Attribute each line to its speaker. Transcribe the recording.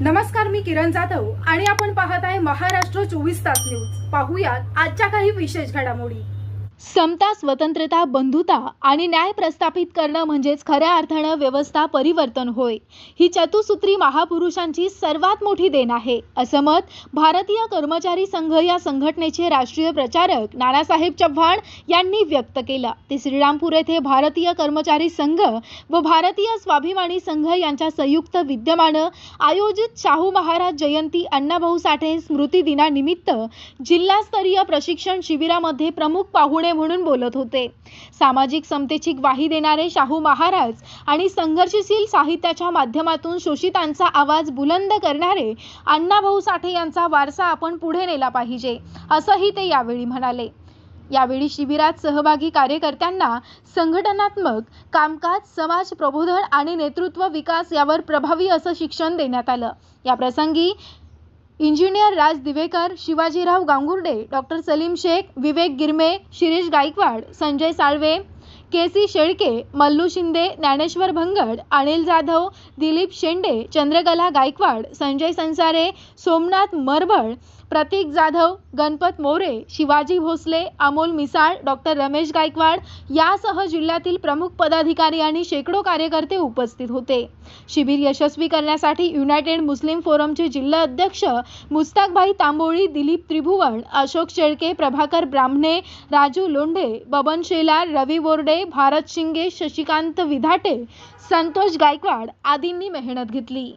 Speaker 1: नमस्कार मी किरण जाधव आणि आपण पाहत आहे महाराष्ट्र चोवीस तास न्यूज. पाहूयात आजच्या काही विशेष घडामोडी.
Speaker 2: समता स्वतंत्रता बंधुता आणि न्याय प्रस्थापित करणं म्हणजेच खऱ्या अर्थानं व्यवस्था परिवर्तन होय. ही चतुसूत्री महापुरुषांची सर्वात मोठी देण आहे असं मत भारतीय कर्मचारी संघ या संघटनेचे राष्ट्रीय प्रचारक नानासाहेब चव्हाण यांनी व्यक्त केलं. ते श्रीरामपूर येथे भारतीय कर्मचारी संघ व भारतीय स्वाभिमानी संघ यांच्या संयुक्त विद्यमानं आयोजित शाहू महाराज जयंती अण्णाभाऊ साठे स्मृती दिनानिमित्त जिल्हास्तरीय प्रशिक्षण शिबिरामध्ये प्रमुख पाहुणे म्हणून बोलत होते. सामाजिक समतेची ग्वाही देणारे शाहू महाराज आणि संघर्षशील साहित्याच्या माध्यमातून शोषितांचा आवाज बुलंद करणारे अण्णाभाऊ साठे यांचा वारसा आपण पुढे नेला पाहिजे असंही ते यावेळी म्हणाले. यावेळी शिबिरात सहभागी कार्यकर्त्यांना संघटनात्मक कामकाज समाज प्रबोधन आणि नेतृत्व विकास यावर प्रभावी असं शिक्षण देण्यात आलं. या प्रसंगी engineer Raj Divekar Shivajirao Gangurde doctor Salim Shaikh Vivek Girme Shirish Gaikwad Sanjay Salve K C Shelke Mallu Shinde Dnyaneshwar Bhangad Anil Jadhav Dilip Shende Chandrakala Gaikwad Sanjay Sansare Somnath Marbal Pratik Jadhav Ganpat More Shivaji Bhosale Amol Misal doctor Ramesh Gaikwad यासह जिल्ह्यातील प्रमुख पदाधिकारी आणि शेकडो कार्यकर्ते उपस्थित होते. शिबिर यशस्वी करण्यासाठी युनायटेड मुस्लिम फोरमचे जिल्हा अध्यक्ष मुस्ताकभाई तांबोळी दिलीप त्रिभुवन अशोक शेळके प्रभाकर ब्राह्मणे राजू लोंढे बबन शेलार रवी बोर्डे भारत शिंगे शशिकांत विधाटे संतोष गायकवाड आदींनी मेहनत घेतली.